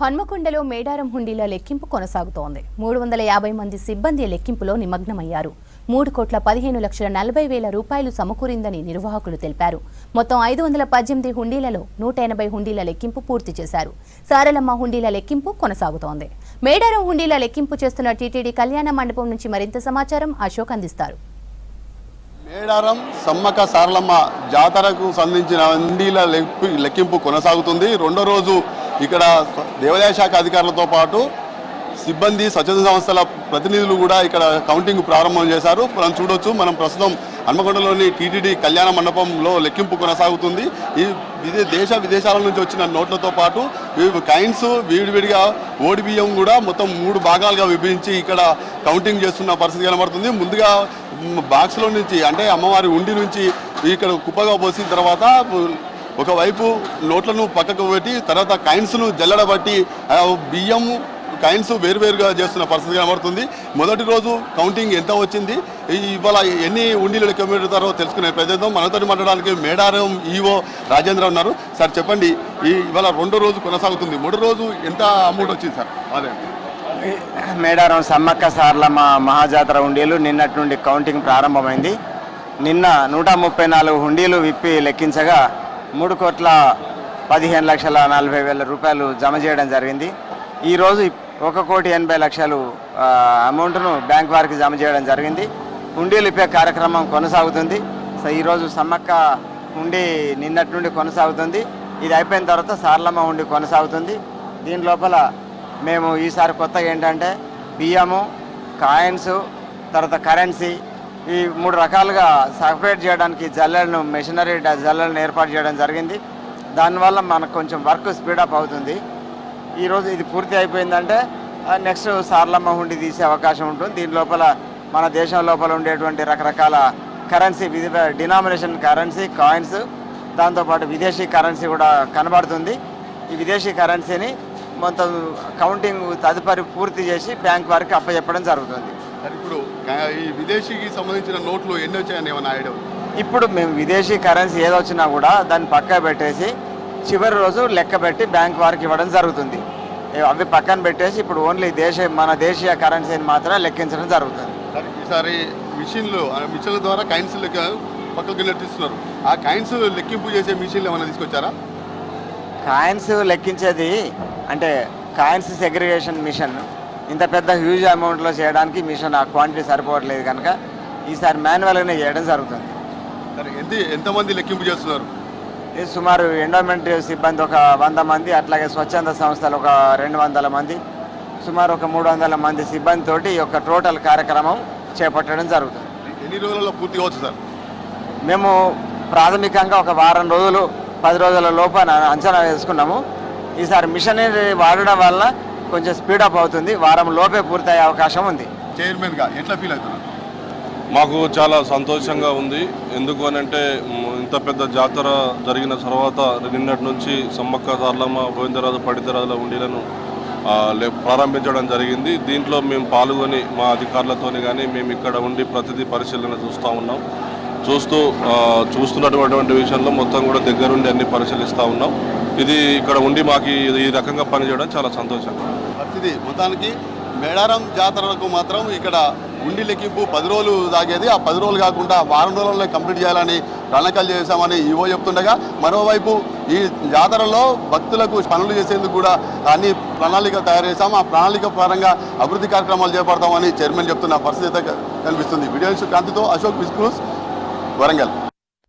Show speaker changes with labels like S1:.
S1: హన్మకొండలో మేడారం హుండీల లెక్కింపు కొనసాగుతోంది. మూడు వందల యాభై మంది సిబ్బంది లెక్కింపులో నిమగ్నమయ్యారు. మూడు కోట్ల పదిహేను లక్షల నలభై వేల రూపాయలు సమకూరిందని నిర్వాహకులు తెలిపారు. మొత్తం ఐదు వందల పద్దెనిమిది హుండీలలో నూట ఎనభై హుండీల లెక్కింపు పూర్తి చేశారు. సారలమ్మ హుండీల లెక్కింపు కొనసాగుతోంది. మేడారం హుండీల లెక్కింపు చేస్తున్న టీటీడీ కళ్యాణ మండపం నుంచి మరింత సమాచారం అశోక్ అందిస్తారు.
S2: మేడారం సమ్మక సారలమ్మ జాతరకు సంబంధించిన హుండీల లెక్కింపు కొనసాగుతుంది. రెండో రోజు ఇక్కడ దేవాదాయ శాఖ అధికారులతో పాటు సిబ్బంది స్వచ్ఛంద సంస్థల ప్రతినిధులు కూడా ఇక్కడ కౌంటింగ్ ప్రారంభం చేశారు. మనం చూడొచ్చు మనం ప్రస్తుతం హన్మకొండలోని టీటీడీ కళ్యాణ మండపంలో లెక్కింపు కొనసాగుతుంది. ఈ విదే దేశ విదేశాల నుంచి వచ్చిన నోట్లతో పాటు ఈ కైన్స్ విడివిడిగా ఓడి బియ్యం కూడా మొత్తం మూడు భాగాలుగా విభజించి ఇక్కడ కౌంటింగ్ చేస్తున్న పరిస్థితి కనబడుతుంది. ముందుగా బాక్స్లో నుంచి అంటే అమ్మవారి ఉండి నుంచి ఇక్కడ కుప్పగా పోసిన తర్వాత ఒకవైపు నోట్లను పక్కకు పెట్టి తర్వాత కైన్స్ను జల్లడబట్టి బియ్యం కైన్స్ వేరువేరుగా చేస్తున్న పరిస్థితి కనబడుతుంది. మొదటి రోజు కౌంటింగ్ ఎంత వచ్చింది? ఈ- ఇవాళ ఎన్ని ఉండీలు లెక్క పెడతారో తెలుసుకునే ప్రయత్నం. మనతో మాట్లాడడానికి మేడారం ఈవో రాజేంద్ర ఉన్నారు. సార్ చెప్పండి ఈ ఇవాళ రెండో రోజు కొనసాగుతుంది. మూడో రోజు ఎంత అమౌంట్ వచ్చింది సార్? అదే.
S3: మేడారం సమ్మక్క సార్లమ్మ మహాజాతర ఉండీలు నిన్నటి నుండి కౌంటింగ్ ప్రారంభమైంది. నిన్న నూట ముప్పై నాలుగు హుండీలు విప్పి లెక్కించగా మూడు కోట్ల పదిహేను లక్షల నలభై వేల రూపాయలు జమ చేయడం జరిగింది. ఈరోజు ఒక కోటి ఎనభై లక్షలు అమౌంట్ను బ్యాంక్ వారికి జమ చేయడం జరిగింది. హుండీలు ఇప్పే కార్యక్రమం కొనసాగుతుంది. సో ఈరోజు సమ్మక్క హుండీ నిన్నటి నుండి కొనసాగుతుంది. ఇది అయిపోయిన తర్వాత సార్లమ్మ హుండీ కొనసాగుతుంది. దీని లోపల మేము ఈసారి కొత్తగా ఏంటంటే బియ్యము కాయిన్స్ తర్వాత కరెన్సీ ఈ మూడు రకాలుగా సపరేట్ చేయడానికి జల్లెలను మెషినరీ డ- జల్లెలను ఏర్పాటు చేయడం జరిగింది. దానివల్ల మనకు కొంచెం వర్క్ స్పీడప్ అవుతుంది. ఈరోజు ఇది పూర్తి అయిపోయిందంటే నెక్స్ట్ సార్లమ్మ హుండి తీసే అవకాశం ఉంటుంది. దీని లోపల మన దేశం లోపల ఉండేటువంటి రకరకాల కరెన్సీ వివిధ డినామినేషన్ కరెన్సీ కాయిన్స్ దాంతోపాటు విదేశీ కరెన్సీ కూడా కనబడుతుంది. ఈ విదేశీ కరెన్సీని మొత్తం కౌంటింగ్ తదుపరి పూర్తి చేసి బ్యాంక్ వారికి అప్పచెప్పడం జరుగుతుంది.
S2: సార్ ఇప్పుడు ఈ విదేశీకి సంబంధించిన నోట్లు ఎన్ని వచ్చాయని ఏమైనా ఉందా?
S3: ఇప్పుడు మేము విదేశీ కరెన్సీ ఏదొచ్చినా కూడా దాన్ని పక్క పెట్టేసి చివరి రోజు లెక్క పెట్టి బ్యాంక్ వారికి ఇవ్వడం జరుగుతుంది. అవి పక్కన పెట్టేసి ఇప్పుడు ఓన్లీ దేశ మన దేశీయ కరెన్సీని మాత్రమే లెక్కించడం జరుగుతుంది.
S2: సార్ ఈసారి మిషన్లు మిషన్ల ద్వారా కైన్స్ లెక్క పక్కకు నెట్టిస్తున్నారు ఆ కైన్స్ లెక్కింపు చేసే మిషన్లు ఏమైనా తీసుకొచ్చారా?
S3: కాయిన్స్ లెక్కించేది అంటే కాయిన్స్ సెగ్రిగేషన్ మిషన్. ఇంత పెద్ద హ్యూజ్ అమౌంట్లో చేయడానికి మిషన్ ఆ క్వాంటిటీ సరిపోవట్లేదు కనుక ఈసారి మాన్యువల్గానే చేయడం జరుగుతుంది.
S2: సరే ఎంత ఎంతమంది లెక్కింపు చేస్తున్నారు?
S3: ఇది సుమారు ఎండోమెంట్ సిబ్బంది ఒక వంద మంది అట్లాగే స్వచ్ఛంద సంస్థలు ఒక రెండు వందల మంది సుమారు ఒక మూడు వందల మంది సిబ్బందితోటి ఈ యొక్క టోటల్ కార్యక్రమం చేపట్టడం జరుగుతుంది.
S2: ఎన్ని రోజులలో పూర్తి కావచ్చు సార్?
S3: మేము ప్రాథమికంగా ఒక వారం రోజులు పది రోజుల లోపల అంచనా వేసుకున్నాము. ఈసారి మిషనరీ వాడడం వల్ల కొంచెం స్పీడప్ అవుతుంది. వారం లోపే పూర్తయ్యే అవకాశం ఉంది.
S2: చైర్మన్గా ఎట్లా ఫీల్ అవుతున్నారు?
S4: మాకు చాలా సంతోషంగా ఉంది. ఎందుకు అని అంటే ఇంత పెద్ద జాతర జరిగిన తర్వాత నిన్నటి నుంచి సమ్మక్క సార్లమ్మ గోవిందరాజు పడితరాజుల ఉండిలను ప్రారంభించడం జరిగింది. దీంట్లో మేము పాల్గొని మా అధికారులతోని కానీ మేము ఇక్కడ ఉండి ప్రతిదీ పరిశీలన చూస్తూ ఉన్నాం. చూస్తూ చూస్తున్నటువంటి విషయంలో మొత్తం కూడా దగ్గరుండి అన్ని పరిశీలిస్తూ ఉన్నాం. ఇది ఇక్కడ ఉండి మాకు ఈ- ఈ రకంగా పనిచేయడం చాలా సంతోషంగా
S2: ఇది మొత్తానికి మేడారం జాతరకు మాత్రం ఇక్కడ ఉండి లెక్కింపు పది రోజులు సాగేది ఆ పది రోజులు కాకుండా వారం రోజుల్లో కంప్లీట్ చేయాలని ప్రణాళికలు చేశామని ఈవో చెప్తుండగా మరోవైపు ఈ జాతరలో భక్తులకు పనులు చేసేందుకు కూడా అన్ని ప్రణాళిక తయారు చేశాం. ఆ ప్రణాళిక పరంగా అభివృద్ధి కార్యక్రమాలు చేపడతామని చైర్మన్ చెప్తున్న పరిస్థితి కనిపిస్తుంది. వీడియో కాంతితో అశోక్ బిస్క్రూస్ వరంగల్.